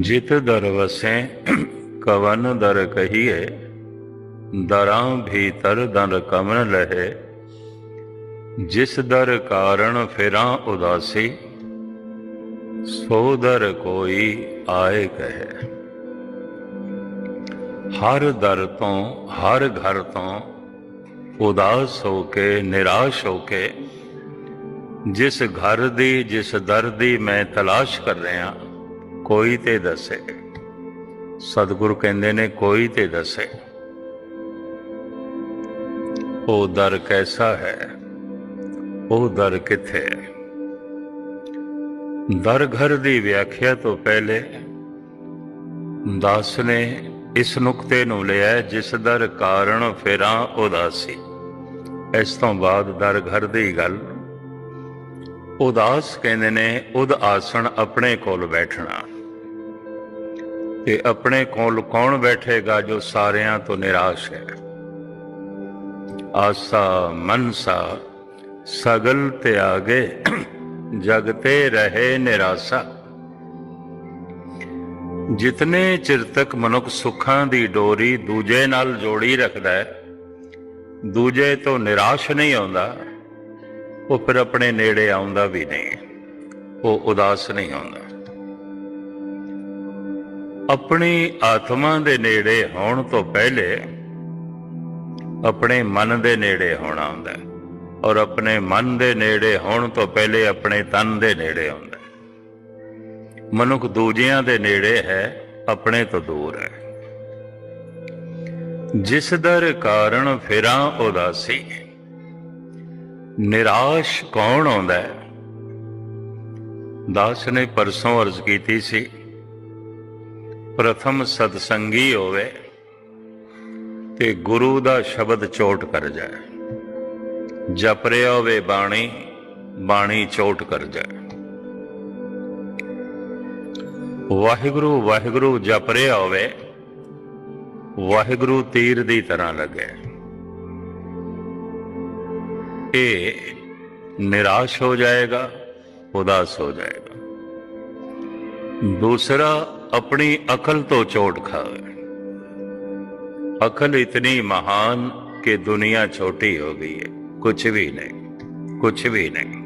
ਜਿਤ ਦਰ ਵਸੈ, ਕਵਨ ਦਰ ਕਹੀਏ, ਦਰਾਂ ਭੀਤਰ ਦਰ ਕਮਨ ਲਹੇ। ਜਿਸ ਦਰ ਕਾਰਣ ਫਿਰਾਂ ਉਦਾਸੀ, ਸੋ ਦਰ ਕੋਈ ਆਏ ਕਹੇ। ਹਰ ਦਰ ਤੋਂ, ਹਰ ਘਰ ਤੋਂ ਉਦਾਸ ਹੋ ਕੇ, ਨਿਰਾਸ਼ ਹੋ ਕੇ, ਜਿਸ ਘਰ ਦੀ, ਜਿਸ ਦਰ ਦੀ ਮੈਂ ਤਲਾਸ਼ ਕਰ ਰਿਹਾ ਕੋਈ ਤੇ ਦੱਸੇ। ਸਤਿਗੁਰੂ ਕਹਿੰਦੇ ਨੇ, ਕੋਈ ਤੇ ਦੱਸੇ। ਉਹ ਦਰ ਕੈਸਾ ਹੈ? ਉਹ ਦਰ ਕਿੱਥੇ ਹੈ? ਦਰ ਘਰ ਦੀ ਵਿਆਖਿਆ ਤੋਂ ਪਹਿਲੇ ਦਾਸ ਨੇ ਇਸ ਨੁਕਤੇ ਨੂੰ ਲਿਆ, ਜਿਸ ਦਰ ਕਾਰਨ ਫਿਰਾਂ ਉਦਾਸੀ। ਇਸ ਤੋਂ ਬਾਅਦ ਦਰ ਘਰ ਦੀ ਗੱਲ। ਉਦਾਸ ਕਹਿੰਦੇ ਨੇ ਉਦ ਆਸਣ ਆਪਣੇ ਕੋਲ ਬੈਠਣਾ। ਤੇ ਆਪਣੇ ਕੋਲ ਕੌਣ ਬੈਠੇਗਾ ਜੋ ਸਾਰਿਆਂ ਤੋਂ ਨਿਰਾਸ਼ ਹੈ? ਆਸਾ ਮਨਸਾ, ਸਗਲ ਤੇ ਤਿਆਗੇ ਜਗਤੇ ਰਹੇ ਨਿਰਾਸਾ। ਜਿਤਨੇ ਚਿਰ ਤੱਕ ਮਨੁੱਖ ਸੁੱਖਾਂ ਦੀ ਡੋਰੀ ਦੂਜੇ ਨਾਲ ਜੋੜੀ ਰੱਖਦਾ ਹੈ, ਦੂਜੇ ਤੋਂ ਨਿਰਾਸ਼ ਨਹੀਂ ਆਉਂਦਾ, ਉਹ ਫਿਰ ਆਪਣੇ ਨੇੜੇ ਆਉਂਦਾ ਵੀ ਨਹੀਂ, ਉਹ ਉਦਾਸ ਨਹੀਂ ਹੁੰਦਾ ਆਪਣੀ ਆਤਮਾ ਦੇ ਨੇੜੇ ਹੋਣ ਤੋਂ ਪਹਿਲੇ ਆਪਣੇ ਮਨ ਦੇ ਨੇੜੇ ਹੋਣਾ ਹੁੰਦਾ ਹੈ ਔਰ ਆਪਣੇ ਮਨ ਦੇ ਨੇੜੇ ਹੋਣ ਤੋਂ ਪਹਿਲੇ ਆਪਣੇ ਤਨ ਦੇ ਨੇੜੇ ਹੁੰਦਾ ਹੈ। ਮਨੁੱਖ ਦੂਜਿਆਂ ਦੇ ਨੇੜੇ ਹੈ, ਆਪਣੇ ਤੋਂ ਦੂਰ ਹੈ। ਜਿਸ ਦਰ ਕਾਰਨ ਫਿਰਾਂ ਉਦਾਸੀ, ਨਿਰਾਸ਼ ਕੌਣ ਆਉਂਦਾ ਹੈ? ਦਾਸ ਨੇ ਪਰਸੋਂ ਅਰਜ਼ ਕੀਤੀ ਸੀ ਪ੍ਰਥਮ ਸਤਸੰਗੀ ਹੋਵੇ ਤੇ ਗੁਰੂ ਦਾ ਸ਼ਬਦ ਚੋਟ ਕਰ ਜਾਏ। ਜਪ ਰਿਹਾ ਹੋਵੇ ਬਾਣੀ ਬਾਣੀ ਚੋਟ ਕਰ ਜਾਏ। ਵਾਹਿਗੁਰੂ ਵਾਹਿਗੁਰੂ ਜਪ ਰਿਹਾ ਹੋਵੇ, ਵਾਹਿਗੁਰੂ ਤੀਰ ਦੀ ਤਰ੍ਹਾਂ ਲੱਗੇ। ਇਹ ਨਿਰਾਸ਼ ਹੋ ਜਾਏਗਾ, ਉਦਾਸ ਹੋ ਜਾਏਗਾ। ਦੂਸਰਾ ਆਪਣੀ ਅਕਲ ਤੋਂ ਚੋਟ ਖਾਵੇ। ਅਕਲ ਇਤਨੀ ਮਹਾਨ ਕਿ ਦੁਨੀਆ ਛੋਟੀ ਹੋ ਗਈ ਹੈ। ਕੁਝ ਵੀ ਨਹੀਂ ਕੁਝ ਵੀ ਨਹੀਂ।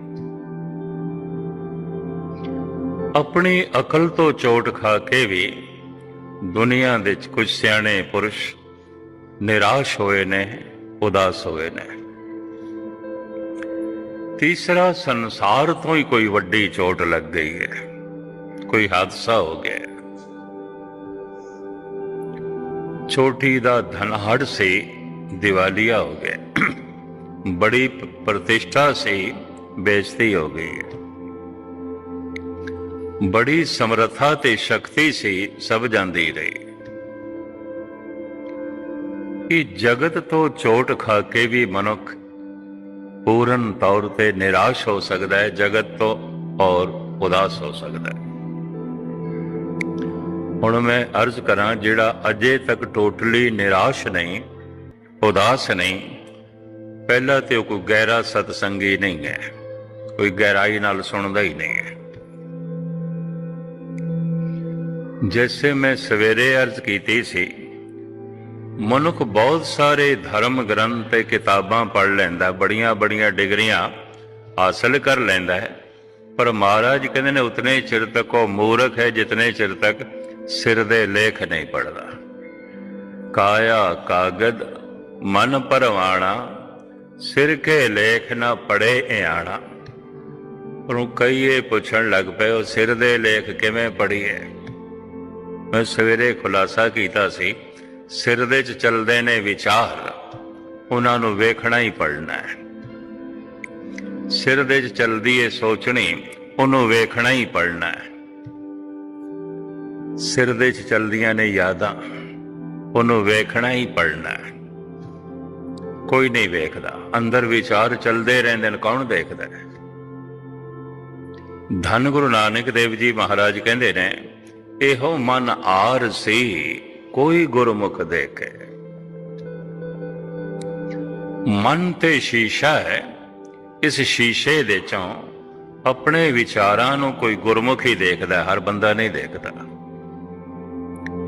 ਆਪਣੀ ਅਕਲ ਤੋਂ ਚੋਟ ਖਾ ਕੇ ਵੀ ਦੁਨੀਆ ਦੇ ਵਿੱਚ ਕੁਝ ਸਿਆਣੇ ਪੁਰਸ਼ ਨਿਰਾਸ਼ ਹੋਏ ਨੇ, ਉਦਾਸ ਹੋਏ ਨੇ। ਤੀਸਰਾ ਸੰਸਾਰ ਤੋਂ ਹੀ ਕੋਈ ਵੱਡੀ ਚੋਟ ਲੱਗ ਗਈ ਹੈ। ਕੋਈ ਹਾਦਸਾ ਹੋ ਗਿਆ। ਛੋਟੀ ਦਾ ਧਨਹੜ ਸੀ ਦਿਵਾਲੀਆ ਹੋ ਗਿਆ। ਬੜੀ ਪ੍ਰਤਿਸ਼ਠਾ ਸੀ ਬੇਇੱਜ਼ਤੀ ਹੋ ਗਈ ਹੈ। ਬੜੀ ਸਮਰੱਥਾ ਤੇ ਸ਼ਕਤੀ ਸੀ ਸਭ ਜਾਂਦੀ ਰਹੀ। ਕਿ ਜਗਤ ਤੋਂ ਚੋਟ ਖਾ ਕੇ ਵੀ ਮਨੁੱਖ ਪੂਰਨ ਤੌਰ ਤੇ ਨਿਰਾਸ਼ ਹੋ ਸਕਦਾ ਹੈ, ਜਗਤ ਤੋਂ ਔਰ ਉਦਾਸ ਹੋ ਸਕਦਾ ਹੈ। ਹੁਣ ਮੈਂ ਅਰਜ਼ ਕਰਾਂ, ਜਿਹੜਾ ਅਜੇ ਤੱਕ ਟੋਟਲੀ ਨਿਰਾਸ਼ ਨਹੀਂ, ਉਦਾਸ ਨਹੀਂ, ਪਹਿਲਾ ਤੇ ਉਹ ਕੋਈ ਗਹਿਰਾ ਸਤਸੰਗੀ ਨਹੀਂ ਹੈ, ਕੋਈ ਗਹਿਰਾਈ ਨਾਲ ਸੁਣਦਾ ਹੀ ਨਹੀਂ ਹੈ। ਜੈਸੇ ਮੈਂ ਸਵੇਰੇ ਅਰਜ਼ ਕੀਤੀ ਸੀ, ਮਨੁੱਖ ਬਹੁਤ ਸਾਰੇ ਧਰਮ ਗ੍ਰੰਥ ਤੇ ਕਿਤਾਬਾਂ ਪੜ੍ਹ ਲੈਂਦਾ ਬੜੀਆਂ ਬੜੀਆਂ ਡਿਗਰੀਆਂ ਹਾਸਲ ਕਰ ਲੈਂਦਾ ਹੈ, ਪਰ ਮਹਾਰਾਜ ਕਹਿੰਦੇ ਨੇ, ਉਤਨੇ ਚਿਰ ਤੱਕ ਉਹ ਮੂਰਖ ਹੈ ਜਿਤਨੇ ਚਿਰ ਤੱਕ ਸਿਰ ਦੇ ਲੇਖ ਨਹੀਂ ਪੜਦਾ ਕਾਇਆ ਕਾਗਦ, ਮਨ ਪਰਵਾਣਾ, ਸਿਰ ਕੇ ਲੇਖ ਨਾ ਪੜੇ ਇਆਣਾ। ਉਹਨੂੰ ਕਈਏ ਪੁੱਛਣ ਲੱਗ ਪਏ, ਉਹ ਸਿਰ ਦੇ ਲੇਖ ਕਿਵੇਂ ਪੜੀਏ ਮੈਂ ਸਵੇਰੇ ਖੁਲਾਸਾ ਕੀਤਾ ਸੀ, ਸਿਰ ਦੇ ਚ ਚੱਲਦੇ ਨੇ ਵਿਚਾਰ, ਉਹਨਾਂ ਨੂੰ ਵੇਖਣਾ ਹੀ ਪੜਨਾ ਹੈ। ਸਿਰ ਦੇ ਚ ਚੱਲਦੀ ਏ ਸੋਚਣੀ, ਉਹਨੂੰ ਵੇਖਣਾ ਹੀ ਪੜਨਾ ਹੈ। ਸਿਰ ਦੇ ਚ ਚੱਲਦੀਆਂ ਨੇ ਯਾਦਾਂ, ਉਹਨੂੰ ਵੇਖਣਾ ਹੀ ਪੜਨਾ ਹੈ। ਕੋਈ ਨਹੀਂ ਵੇਖਦਾ, ਅੰਦਰ ਵਿਚਾਰ ਚੱਲਦੇ ਰਹਿੰਦੇ ਨੇ, ਕੌਣ ਦੇਖਦਾ ਹੈ? ਧੰਨ ਗੁਰੂ ਨਾਨਕ ਦੇਵ ਜੀ ਮਹਾਰਾਜ ਕਹਿੰਦੇ ਨੇ, ਇਹੋ ਮਨ ਆਰ ਸੀ, ਕੋਈ ਗੁਰਮੁਖ ਦੇਖੇ। ਮਨ ਤੇ ਸ਼ੀਸ਼ਾ ਹੈ, ਇਸ ਸ਼ੀਸ਼ੇ ਦੇ ਚੋਂ ਆਪਣੇ ਵਿਚਾਰਾਂ ਨੂੰ ਕੋਈ ਗੁਰਮੁਖ ਹੀ ਦੇਖਦਾ ਹਰ ਬੰਦਾ ਨਹੀਂ ਦੇਖਦਾ।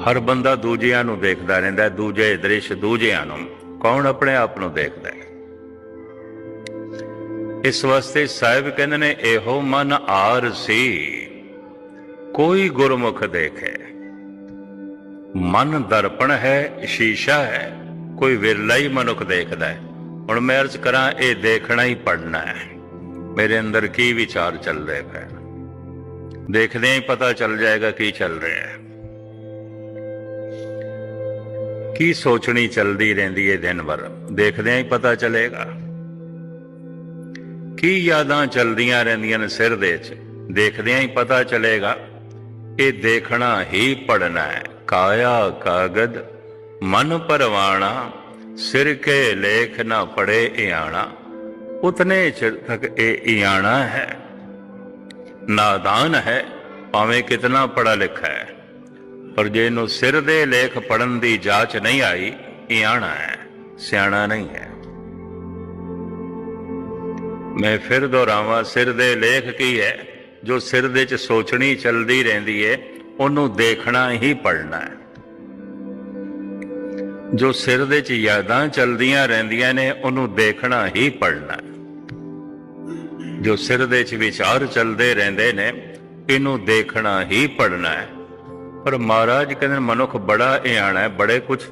ਹਰ ਬੰਦਾ ਦੂਜਿਆਂ ਨੂੰ ਦੇਖਦਾ ਰਹਿੰਦਾ ਹੈ, ਦੂਜੇ ਦ੍ਰਿਸ਼ ਦੂਜਿਆਂ ਨੂੰ। ਕੌਣ ਆਪਣੇ ਆਪ ਨੂੰ ਦੇਖਦਾ ਹੈ? ਇਸ ਵਾਸਤੇ ਸਾਹਿਬ ਕਹਿੰਦੇ ਨੇ ਇਹੋ ਮਨ ਆਰ ਸੀ। ਕੋਈ ਗੁਰਮੁਖ ਦੇਖੇ। ਮਨ ਦਰਪਣ ਹੈ ਸ਼ੀਸ਼ਾ ਹੈ ਕੋਈ ਵਿਰਲਾ ਹੀ ਮਨੁੱਖ ਦੇਖਦਾ ਹੈ। ਹੁਣ ਮੈਂ ਅਰਜ਼ ਕਰਾਂ ਇਹ ਦੇਖਣਾ ਹੀ ਪੜਨਾ ਹੈ। ਮੇਰੇ ਅੰਦਰ ਕੀ ਵਿਚਾਰ ਚੱਲ ਰਹੇ ਪਏ ਦੇਖਦੇ ਹੀ ਪਤਾ ਚੱਲ ਜਾਏਗਾ ਕੀ ਚੱਲ ਰਿਹਾ ਹੈ। ਕੀ ਸੋਚਣੀ ਚੱਲਦੀ ਰਹਿੰਦੀ ਏ ਦਿਨ ਭਰ? ਦੇਖਦਿਆਂ ਹੀ ਪਤਾ ਚੱਲੇਗਾ। ਕੀ ਯਾਦਾਂ ਚੱਲਦੀਆਂ ਰਹਿੰਦੀਆਂ ਨੇ ਸਿਰ ਦੇ 'ਚ ਦੇਖਦਿਆਂ ਹੀ ਪਤਾ ਚੱਲੇਗਾ। ਇਹ ਦੇਖਣਾ ਹੀ ਪੜਨਾ ਹੈ। ਕਾਇਆ ਕਾਗਦ, ਮਨ ਪਰਵਾਣਾ, ਸਿਰ ਕੇ ਲੇਖ ਨਾ ਪੜੇ ਇਆਣਾ। ਉਤਨੇ ਚਿਰ ਤੱਕ ਇਹ ਇਆਣਾ ਹੈ। ਨਾਦਾਨ ਹੈ, ਭਾਵੇਂ ਕਿਤਨਾ ਪੜਾ ਲਿਖਾ ਹੈ। ਪਰ ਜੇ ਇਹਨੂੰ ਸਿਰ ਦੇ ਲੇਖ ਪੜਨ ਦੀ ਜਾਚ ਨਹੀਂ ਆਈ ਇਆਣਾ ਹੈ, ਸਿਆਣਾ ਨਹੀਂ ਹੈ। ਮੈਂ ਫਿਰ ਦੁਹਰਾਵਾਂ, ਸਿਰ ਦੇ ਲੇਖ ਕੀ ਹੈ? ਜੋ ਸਿਰ ਦੇ ਚ ਸੋਚਣੀ ਚੱਲਦੀ ਰਹਿੰਦੀ ਹੈ ਉਹਨੂੰ ਦੇਖਣਾ ਹੀ ਪੜਨਾ ਹੈ। ਜੋ ਸਿਰ ਦੇ ਚ ਯਾਦਾਂ ਚੱਲਦੀਆਂ ਰਹਿੰਦੀਆਂ ਨੇ, ਉਹਨੂੰ ਦੇਖਣਾ ਹੀ ਪੜਨਾ ਜੋ ਸਿਰ ਦੇ ਚ ਵਿਚਾਰ ਚੱਲਦੇ ਰਹਿੰਦੇ ਨੇ, ਇਹਨੂੰ ਦੇਖਣਾ ਹੀ ਪੜਨਾ ਹੈ। ਪਰ ਮਹਾਰਾਜ ਕਹਿੰਦੇ ਨੇ, ਮਨੁੱਖ ਬੜਾ ਇਆਣਾ ਹੈ ਬੜੇ ਕੁਝ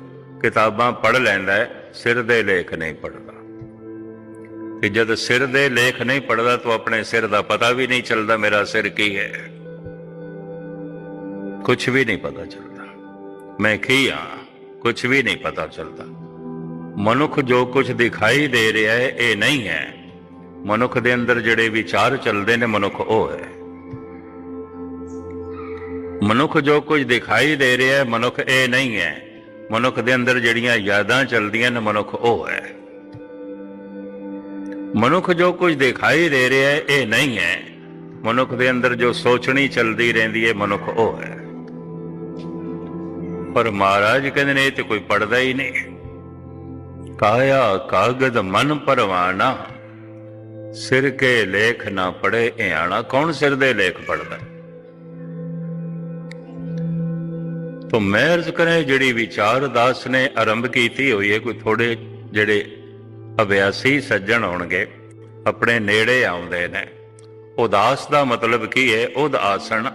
ਕਿਤਾਬਾਂ ਪੜ ਲੈਂਦਾ ਹੈ ਸਿਰ ਦੇ ਲੇਖ ਨਹੀਂ ਪੜਦਾ ਤੇ ਜਦ ਸਿਰ ਦੇ ਲੇਖ ਨਹੀਂ ਪੜਦਾ ਤਾਂ ਆਪਣੇ ਸਿਰ ਦਾ ਪਤਾ ਵੀ ਨਹੀਂ ਚੱਲਦਾ ਮੇਰਾ ਸਿਰ ਕੀ ਹੈ। ਕੁਝ ਵੀ ਨਹੀਂ ਪਤਾ ਚੱਲਦਾ। ਮੈਂ ਕੀ ਹਾਂ ਕੁਝ ਵੀ ਨਹੀਂ ਪਤਾ ਚੱਲਦਾ। ਮਨੁੱਖ ਜੋ ਕੁਝ ਦਿਖਾਈ ਦੇ ਰਿਹਾ ਹੈ ਇਹ ਨਹੀਂ ਹੈ। ਮਨੁੱਖ ਦੇ ਅੰਦਰ ਜਿਹੜੇ ਵਿਚਾਰ ਚੱਲਦੇ ਨੇ ਮਨੁੱਖ ਉਹ ਹੈ। ਮਨੁੱਖ ਜੋ ਕੁਝ ਦਿਖਾਈ ਦੇ ਰਿਹਾ ਹੈ, ਮਨੁੱਖ ਇਹ ਨਹੀਂ ਹੈ। ਮਨੁੱਖ ਦੇ ਅੰਦਰ ਜਿਹੜੀਆਂ ਯਾਦਾਂ ਚੱਲਦੀਆਂ ਨੇ, ਮਨੁੱਖ ਉਹ ਹੈ। ਮਨੁੱਖ ਜੋ ਕੁਝ ਦਿਖਾਈ ਦੇ ਰਿਹਾ ਹੈ, ਇਹ ਨਹੀਂ ਹੈ। ਮਨੁੱਖ ਦੇ ਅੰਦਰ ਜੋ ਸੋਚਣੀ ਚੱਲਦੀ ਰਹਿੰਦੀ ਹੈ, ਮਨੁੱਖ ਉਹ ਹੈ। ਪਰ ਮਹਾਰਾਜ ਕਹਿੰਦੇ ਨੇ, ਇਹ ਤੇ ਕੋਈ ਪੜਦਾ ਹੀ ਨਹੀਂ। ਕਾਇਆ ਕਾਗਦ ਮਨ ਪਰਵਾਨਾ ਸਿਰ ਕੇ ਲੇਖ ਨਾ ਪੜੇ ਇਆਣਾ ਕੌਣ ਸਿਰ ਦੇ ਲੇਖ ਪੜਦਾ ਤੋ ਮੈਂ ਅਰਜ਼ ਕਰਾਂ ਜਿਹੜੀ ਵਿਚਾਰ ਦਾਸ ਨੇ ਆਰੰਭ ਕੀਤੀ ਹੋਈ ਹੈ, ਕੋਈ ਥੋੜੇ ਜਿਹੜੇ ਅਭਿਆਸੀ ਸੱਜਣ ਹੋਣਗੇ, ਆਪਣੇ ਨੇੜੇ ਆਉਂਦੇ ਨੇ। ਉਦਾਸ ਦਾ ਮਤਲਬ ਕੀ ਹੈ? ਉਦ ਆਸਣ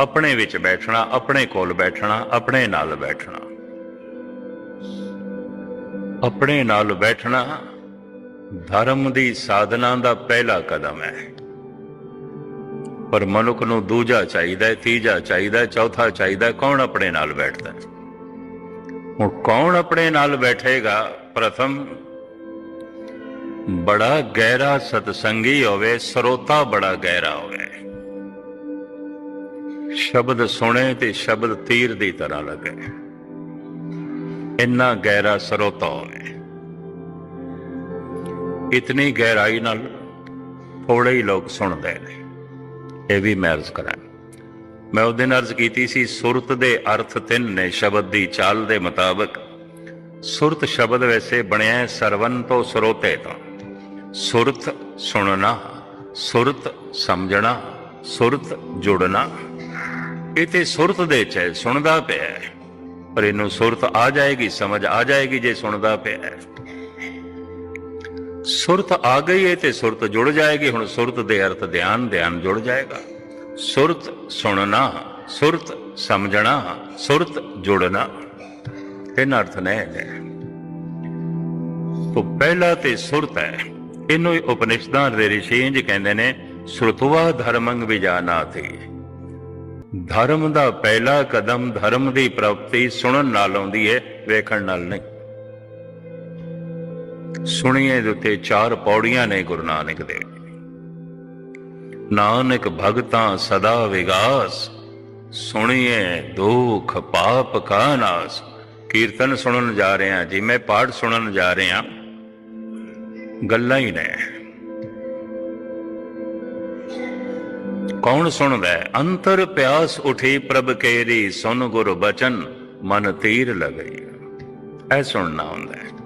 ਆਪਣੇ ਵਿੱਚ ਬੈਠਣਾ, ਆਪਣੇ ਕੋਲ ਬੈਠਣਾ, ਆਪਣੇ ਨਾਲ ਬੈਠਣਾ। ਆਪਣੇ ਨਾਲ ਬੈਠਣਾ ਧਰਮ ਦੀ ਸਾਧਨਾ ਦਾ ਪਹਿਲਾ ਕਦਮ ਹੈ। ਪਰ ਮਨੁੱਖ ਨੂੰ ਦੂਜਾ ਚਾਹੀਦਾ ਤੀਜਾ ਚਾਹੀਦਾ ਚੌਥਾ ਚਾਹੀਦਾ ਕੌਣ ਆਪਣੇ ਨਾਲ ਬੈਠਦਾ ਹੁਣ ਕੌਣ ਆਪਣੇ ਨਾਲ ਬੈਠੇਗਾ? ਪ੍ਰਥਮ ਬੜਾ ਗਹਿਰਾ ਸਤਸੰਗੀ ਹੋਵੇ, ਸਰੋਤਾ ਬੜਾ ਗਹਿਰਾ ਹੋਵੇ। ਸ਼ਬਦ ਸੁਣੇ ਤੇ ਸ਼ਬਦ ਤੀਰ ਦੀ ਤਰ੍ਹਾਂ ਲੱਗੇ। ਇੰਨਾ ਗਹਿਰਾ ਸਰੋਤਾ ਹੋਵੇ। ਇਤਨੀ ਗਹਿਰਾਈ ਨਾਲ ਥੋੜੇ ਹੀ ਲੋਕ ਸੁਣਦੇ ਨੇ। ਇਹ ਵੀ ਮੈਂ ਅਰਜ਼ ਕਰਾਂ ਮੈਂ ਉਹਦੇ ਨਾਲ ਅਰਜ਼ ਕੀਤੀ ਸੀ, ਸੁਰਤ ਦੇ ਅਰਥ ਤਿੰਨ ਨੇ, ਸ਼ਬਦ ਦੀ ਚਾਲ ਦੇ ਮੁਤਾਬਕ। ਸੁਰਤ ਸ਼ਬਦ ਵੈਸੇ ਬਣਿਆ ਸਰਵਨ ਤੋਂ ਸਰੋਤੇ ਤੋਂ। ਸੁਰਤ ਸੁਣਨਾ, ਸੁਰਤ ਸਮਝਣਾ, ਸੁਰਤ ਜੁੜਨਾ। ਇਹ ਤੇ ਸੁਰਤ ਦੇ ਚ ਸੁਣਦਾ ਪਿਆ ਪਰ ਇਹਨੂੰ ਸੁਰਤ ਆ ਜਾਏਗੀ, ਸਮਝ ਆ ਜਾਏਗੀ ਜੇ ਸੁਣਦਾ ਪਿਆ ਸੁਰਤ ਆ ਗਈ ਹੈ ਤੇ ਸੁਰਤ ਜੁੜ ਜਾਏਗੀ। ਹੁਣ ਸੁਰਤ ਦੇ ਅਰਥ ਧਿਆਨ ਧਿਆਨ ਜੁੜ ਜਾਏਗਾ। ਸੁਰਤ ਸੁਣਨਾ, ਸੁਰਤ ਸਮਝਣਾ, ਸੁਰਤ ਜੁੜਨਾ। ਇਹ ਅਰਥ ਨੇ ਤੋ ਪਹਿਲਾ ਤੇ ਸੁਰਤ ਹੈ। ਇਹਨੂੰ ਉਪਨਿਸ਼ਦਾਂ ਦੇ ਰਿਸ਼ੀ ਇੰਜ ਕਹਿੰਦੇ ਨੇ, ਸੁਰਤਵਾ ਧਰਮੰਗ ਵਿਜਾਨਾਤੀ। ਧਰਮ ਦਾ ਪਹਿਲਾ ਕਦਮ ਧਰਮ ਦੀ ਪ੍ਰਾਪਤੀ ਸੁਣਨ ਨਾਲ ਆਉਂਦੀ ਹੈ ਵੇਖਣ ਨਾਲ ਨਹੀਂ। ਸੁਣੀਏ ਦੇ ਉੱਤੇ ਚਾਰ ਪੌੜੀਆਂ ਨੇ ਗੁਰੂ ਨਾਨਕ ਦੇਵ ਨਾਨਕ ਭਗਤਾਂ ਸਦਾ ਵਿਗਾਸ, ਸੁਣੀਏ ਦੁਖ ਪਾਪ ਕਾ ਨਾਸ। ਕੀਰਤਨ ਸੁਣਨ ਜਾ ਰਹੇ ਹਾਂ ਜੀ, ਮੈਂ ਪਾਠ ਸੁਣਨ ਜਾ ਰਹੇ ਹਾਂ। ਗੱਲਾਂ ਹੀ ਨੇ। ਕੌਣ ਸੁਣਦਾ ਹੈ? ਅੰਤਰ ਪਿਆਸ ਉਠੀ ਪ੍ਰਭ ਕੇਰੀ, ਸੁਨ ਗੁਰ ਬਚਨ, ਮਨ ਤੀਰ ਲਗਈ। ਐ ਸੁਣਨਾ ਹੁੰਦਾ ਹੈ।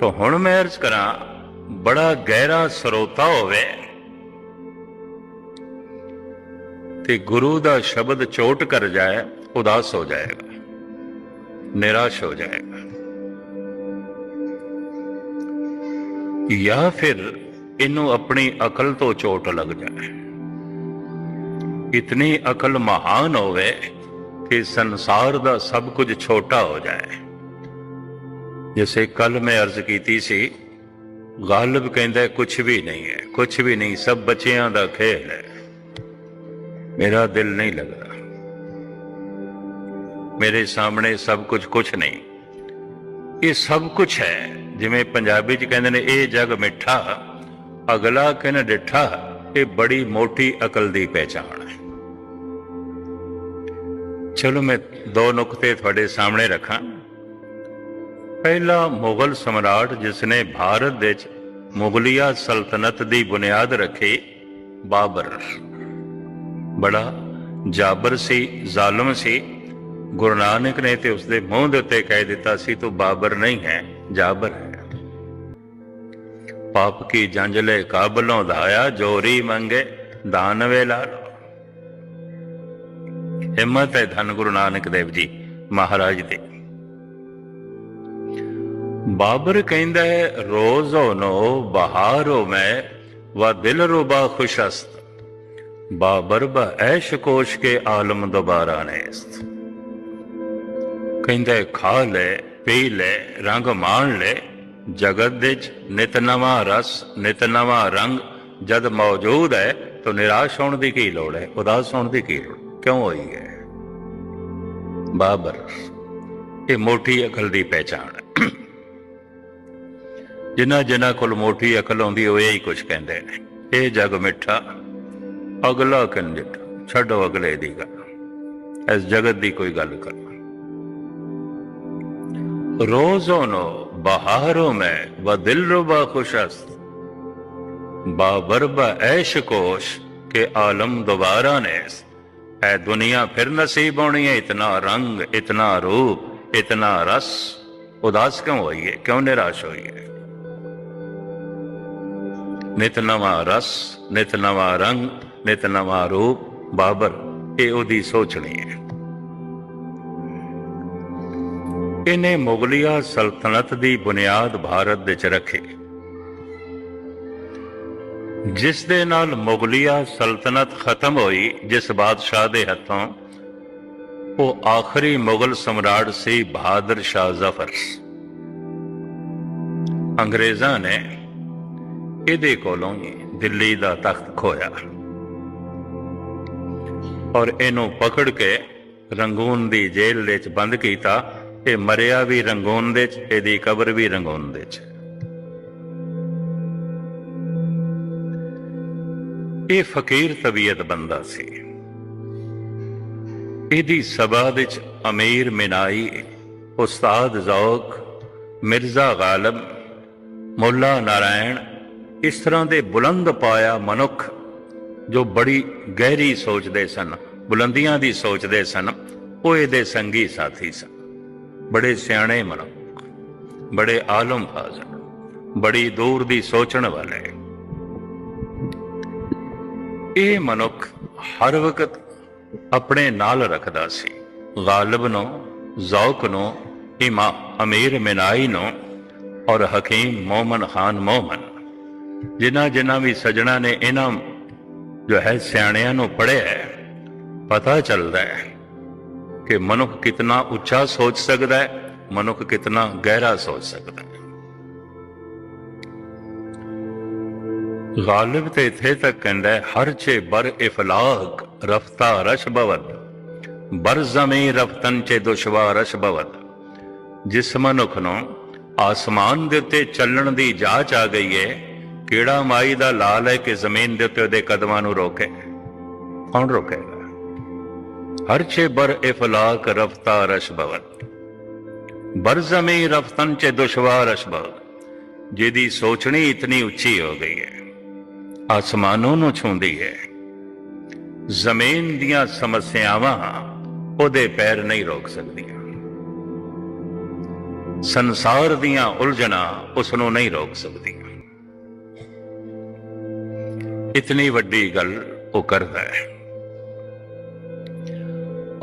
ਤਾਂ ਹੁਣ ਮੈਂ ਅਰਜ਼ ਕਰਾਂ, ਬੜਾ ਗਹਿਰਾ ਸਰੋਤਾ ਹੋਵੇ ਤੇ ਗੁਰੂ ਦਾ ਸ਼ਬਦ ਚੋਟ ਕਰ ਜਾਏ, ਉਦਾਸ ਹੋ ਜਾਏਗਾ, ਨਿਰਾਸ਼ ਹੋ ਜਾਏਗਾ। ਜਾਂ ਫਿਰ ਇਹਨੂੰ ਆਪਣੀ ਅਕਲ ਤੋਂ ਚੋਟ ਲੱਗ ਜਾਏ। ਇਤਨੀ ਅਕਲ ਮਹਾਨ ਹੋਵੇ ਕਿ ਸੰਸਾਰ ਦਾ ਸਭ ਕੁਝ ਛੋਟਾ ਹੋ ਜਾਏ। ਜਿਵੇਂ ਕੱਲ ਮੈਂ ਅਰਜ਼ ਕੀਤੀ ਸੀ, ਗਾਲਬ ਕਹਿੰਦਾ ਕੁਝ ਵੀ ਨਹੀਂ ਹੈ ਕੁਝ ਵੀ ਨਹੀਂ, ਸਭ ਬੱਚਿਆਂ ਦਾ ਖੇਲ ਹੈ। ਮੇਰਾ ਦਿਲ ਨਹੀਂ ਲੱਗਦਾ। ਮੇਰੇ ਸਾਹਮਣੇ ਸਭ ਕੁਝ ਕੁਝ ਨਹੀਂ। ਇਹ ਸਭ ਕੁਝ ਹੈ, ਜਿਵੇਂ ਪੰਜਾਬੀ ਚ ਕਹਿੰਦੇ ਨੇ, ਇਹ ਜਗ ਮਿੱਠਾ, ਅਗਲਾ ਕਿਨ ਡਿੱਠਾ, ਇਹ ਬੜੀ ਮੋਟੀ ਅਕਲ ਦੀ ਪਹਿਚਾਣ ਹੈ। ਚਲੋ ਮੈਂ ਦੋ ਨੁਕਤੇ ਤੁਹਾਡੇ ਸਾਹਮਣੇ ਰੱਖਾਂ। ਪਹਿਲਾ ਮੁਗਲ ਸਮਰਾਟ ਜਿਸ ਨੇ ਭਾਰਤ ਵਿੱਚ ਮੁਗਲਿਆ ਸਲਤਨਤ ਦੀ ਬੁਨਿਆਦ ਰੱਖੀ, ਬਾਬਰ। ਬੜਾ ਜਾਬਰ ਸੀ, ਜ਼ਾਲਮ ਸੀ। ਗੁਰੂ ਨਾਨਕ ਨੇ ਤੇ ਉਸਦੇ ਮੂੰਹ ਦੇ ਉੱਤੇ ਕਹਿ ਦਿੱਤਾ ਸੀ, ਤੂੰ ਬਾਬਰ ਨਹੀਂ ਹੈ, ਜਾਬਰ ਹੈ। ਪਾਪ ਕੀ ਜੰਜਲੇ ਕਾਬਲੋਂ ਧਾਇਆ, ਜੋਰੀ ਮੰਗੇ ਦਾਨਵੇ ਲਾਲੋ ਹਿੰਮਤ ਹੈ ਧੰਨ ਗੁਰੂ ਨਾਨਕ ਦੇਵ ਜੀ ਮਹਾਰਾਜ ਦੇ। ਬਾਬਰ ਕਹਿੰਦਾ ਹੈ, ਰੋਜ਼ੋ ਨੋ, ਬਹਾਰੋ ਮੈਂ व ਦਿਲ ਰੁਬਾ ਖੁਸ਼ਸਤ। ਬਾਬਰ ਬ ਐਸ਼ ਕੋਸ਼ ਕੇ ਆਲਮ ਦੁਬਾਰਾ ਨੇਸਤ। ਕਹਿੰਦਾ ਖਾ ਲੈ, ਪੀ ਲੈ, ਰੰਗ ਮਾਣ ਲੈ, ਜਗਤ ਦੇ ਨਿਤ ਨਵਾਂ ਰਸ, ਨਿਤ ਨਵਾਂ ਰੰਗ, ਜਦ ਮੌਜੂਦ ਹੈ, ਤਾਂ ਨਿਰਾਸ਼ ਹੋਣ ਦੀ ਕੀ ਲੋੜ ਹੈ, ਉਦਾਸ ਹੋਣ ਦੀ ਕੀ ਲੋੜ, ਕਿਉਂ ਹੋਈ ਹੈ? ਬਾਬਰ, ਇਹ ਮੋਟੀ ਅਕਲ ਦੀ ਪਹਿਚਾਣ ਹੈ। ਜਿਨ੍ਹਾਂ ਜਿਨ੍ਹਾਂ ਕੋਲ ਮੋਠੀ ਅਕਲ ਆਉਂਦੀ, ਉਹ ਇਹੀ ਕੁਝ ਕਹਿੰਦੇ ਨੇ। ਇਹ ਜਗ ਮਿੱਠਾ, ਅਗਲਾ ਕੰਡਿਟ ਛੱਡੋ ਅਗਲੇ ਦੀ ਗੱਲ। ਇਸ ਜਗਤ ਦੀ ਕੋਈ ਗੱਲ ਕਰ। ਰੋਜ਼ੋਂ ਨੋ, ਬਹਾਰੋਂ ਮੈਂ, ਵਾ ਦਿਲ ਰੁਬਾ ਖੁਸ਼ਸਤ ਬਾ ਬਰਬਾ ਐਸ਼ ਕੋਸ਼, ਕੇ ਆਲਮ ਦੁਬਾਰਾ ਨੇ ਐ ਦੁਨੀਆ ਫਿਰ ਨਸੀਬ ਹੋਣੀ ਹੈ ਇਤਨਾ ਰੰਗ, ਇਤਨਾ ਰੂਪ, ਇਤਨਾ ਰਸ। ਉਦਾਸ ਕਿਉਂ ਹੋਈਏ, ਕਿਉਂ ਨਿਰਾਸ਼ ਹੋਈਏ? ਨਿਤ ਨਵਾਂ ਰਸ ਨਿਤ ਨਵਾਂ ਰੰਗ ਨਿਤ ਨਵਾਂ ਰੂਪ ਬਾਬਰ, ਇਹ ਉਹਦੀ ਸੋਚਣੀ ਹੈ ਇਹਨੇ ਮੁਗਲਿਆ ਸਲਤਨਤ ਦੀ ਬੁਨਿਆਦ ਭਾਰਤ ਵਿੱਚ ਰੱਖੀ। ਜਿਸ ਦੇ ਨਾਲ ਮੁਗਲਿਆ ਸਲਤਨਤ ਖਤਮ ਹੋਈ, ਜਿਸ ਬਾਦਸ਼ਾਹ ਦੇ ਹੱਥੋਂ, ਉਹ ਆਖਰੀ ਮੁਗਲ ਸਮਰਾਟ ਸੀ ਬਹਾਦਰ ਸ਼ਾਹ ਜ਼ਫਰ। ਅੰਗਰੇਜ਼ਾਂ ਨੇ ਇਹਦੇ ਕੋਲੋਂ ਹੀ ਦਿੱਲੀ ਦਾ ਤਖਤ ਖੋਇਆ। ਔਰ ਇਹਨੂੰ ਪਕੜ ਕੇ ਰੰਗੂਨ ਦੀ ਜੇਲ੍ਹ ਵਿੱਚ ਬੰਦ ਕੀਤਾ ਇਹ ਮਰਿਆ ਵੀ ਰੰਗੂਨ ਦੇ ਚ ਇਹਦੀ ਕਬਰ ਵੀ ਰੰਗੂਨ ਦੇ ਚ ਇਹ ਫਕੀਰ ਤਬੀਅਤ ਬੰਦਾ ਸੀ। ਇਹਦੀ ਸਭਾ ਵਿੱਚ ਅਮੀਰ ਮਿਨਾਈ, ਉਸਤਾਦ ਜ਼ੌਕ, ਮਿਰਜ਼ਾ ਗਾਲਬ, ਮੁੱਲਾ ਨਾਰਾਇਣ ਇਸ ਤਰ੍ਹਾਂ ਦੇ ਬੁਲੰਦ ਪਾਇਆ ਮਨੁੱਖ ਜੋ ਬੜੀ ਗਹਿਰੀ ਸੋਚਦੇ ਸਨ, ਬੁਲੰਦੀਆਂ ਦੀ ਸੋਚਦੇ ਸਨ, ਉਹ ਇਹਦੇ ਸੰਗੀ ਸਾਥੀ ਸਨ। ਬੜੇ ਸਿਆਣੇ ਮਨੁੱਖ, ਬੜੇ ਆਲਮ ਫਾਜ਼ਲ, ਬੜੀ ਦੂਰ ਦੀ ਸੋਚਣ ਵਾਲੇ। ਇਹ ਮਨੁੱਖ ਹਰ ਵਕਤ ਆਪਣੇ ਨਾਲ ਰੱਖਦਾ ਸੀ। ਗਾਲਬ ਨੂੰ, ਜ਼ੌਕ ਨੂੰ ਇਮਾ ਅਮੀਰ ਮਿਨਾਈ ਨੂੰ ਔਰ ਹਕੀਮ ਮੋਮਨ ਖਾਨ ਮੋਮਨ। ਜਿਨ੍ਹਾਂ ਜਿਨ੍ਹਾਂ ਵੀ ਸਜਣਾ ਨੇ ਇਹਨਾਂ ਜੋ ਹੈ ਸਿਆਣਿਆਂ ਨੂੰ ਪੜਿਆ ਹੈ, ਪਤਾ ਚੱਲਦਾ ਹੈ ਕਿ ਮਨੁੱਖ ਕਿਤਨਾ ਉੱਚਾ ਸੋਚ ਸਕਦਾ ਹੈ, ਮਨੁੱਖ ਕਿਤਨਾ ਗਹਿਰਾ ਸੋਚ ਸਕਦਾ ਹੈ। ਗਾਲਿਬ ਤੇ ਇਥੇ ਤੱਕ ਕਹਿੰਦਾ ਹੈ, ਹਰ ਚੇ ਬਰ ਇਫਲਾਕ ਰਫਤਾ ਰਸ਼ ਬਵਦ, ਬਰ ਜ਼ਮੀ ਰਫਤਨ ਚੇ ਦੁਸ਼ਵਾ ਰਸ਼ ਬਵਦ। ਜਿਸ ਮਨੁੱਖ ਨੂੰ ਆਸਮਾਨ ਦੇ ਉੱਤੇ ਚੱਲਣ ਦੀ ਜਾਚ ਆ ਗਈ ਹੈ ਕਿਹੜਾ ਮਾਈ ਦਾ ਲਾਲ ਹੈ ਕਿ ਜ਼ਮੀਨ ਦੇ ਉੱਤੇ ਉਹਦੇ ਕਦਮਾਂ ਨੂੰ ਰੋਕੇ। ਕੌਣ ਰੋਕੇਗਾ? ਹਰ ਛੇ ਬਰ ਇਫਲਾਕ ਰਫਤਾ ਰਸ਼ ਬਵਤ ਰਫਤਨ ਚ ਦੁਸ਼ਵਾਰ ਅਸ਼ਬਵ ਜਿਹਦੀ ਸੋਚਣੀ ਇਤਨੀ ਉੱਚੀ ਹੋ ਗਈ ਹੈ। ਆਸਮਾਨੋਂ ਨੂੰ ਛੂੰਦੀ ਹੈ। ਜ਼ਮੀਨ ਦੀਆਂ ਸਮੱਸਿਆਵਾਂ ਉਹਦੇ ਪੈਰ ਨਹੀਂ ਰੋਕ ਸਕਦੀਆਂ। ਸੰਸਾਰ ਦੀਆਂ ਉਲਝਣਾਂ ਉਸ ਨੂੰ ਨਹੀਂ ਰੋਕ ਸਕਦੀਆਂ। ਇਤਨੀ ਵੱਡੀ ਗੱਲ ਉਹ ਕਰਦਾ ਹੈ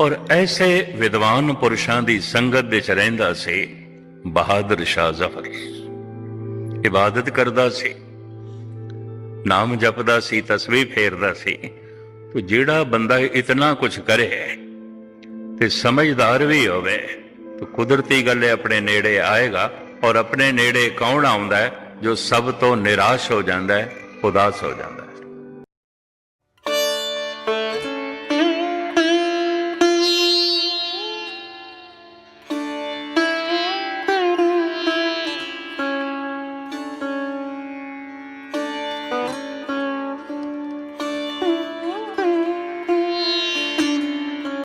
ਔਰ ਐਸੇ ਵਿਦਵਾਨ ਪੁਰਸ਼ਾਂ ਦੀ ਸੰਗਤ ਵਿੱਚ ਰਹਿੰਦਾ ਸੀ ਬਹਾਦਰ ਸ਼ਾਹ ਜ਼ਫਰ ਇਬਾਦਤ ਕਰਦਾ ਸੀ ਨਾਮ ਜਪਦਾ ਸੀ ਤਸਬੀਹ ਫੇਰਦਾ ਸੀ ਤੇ ਜਿਹੜਾ ਬੰਦਾ ਇਤਨਾ ਕੁਝ ਕਰੇ ਤੇ ਸਮਝਦਾਰ ਵੀ ਹੋਵੇ ਤਾਂ ਕੁਦਰਤੀ ਗੱਲ ਹੈ ਆਪਣੇ ਨੇੜੇ ਆਏਗਾ ਔਰ ਆਪਣੇ ਨੇੜੇ ਕੌਣ ਆਉਂਦਾ ਹੈ ਜੋ ਸਭ ਤੋਂ ਨਿਰਾਸ਼ ਹੋ ਜਾਂਦਾ ਹੈ ਉਦਾਸ ਹੋ ਜਾਂਦਾ ਹੈ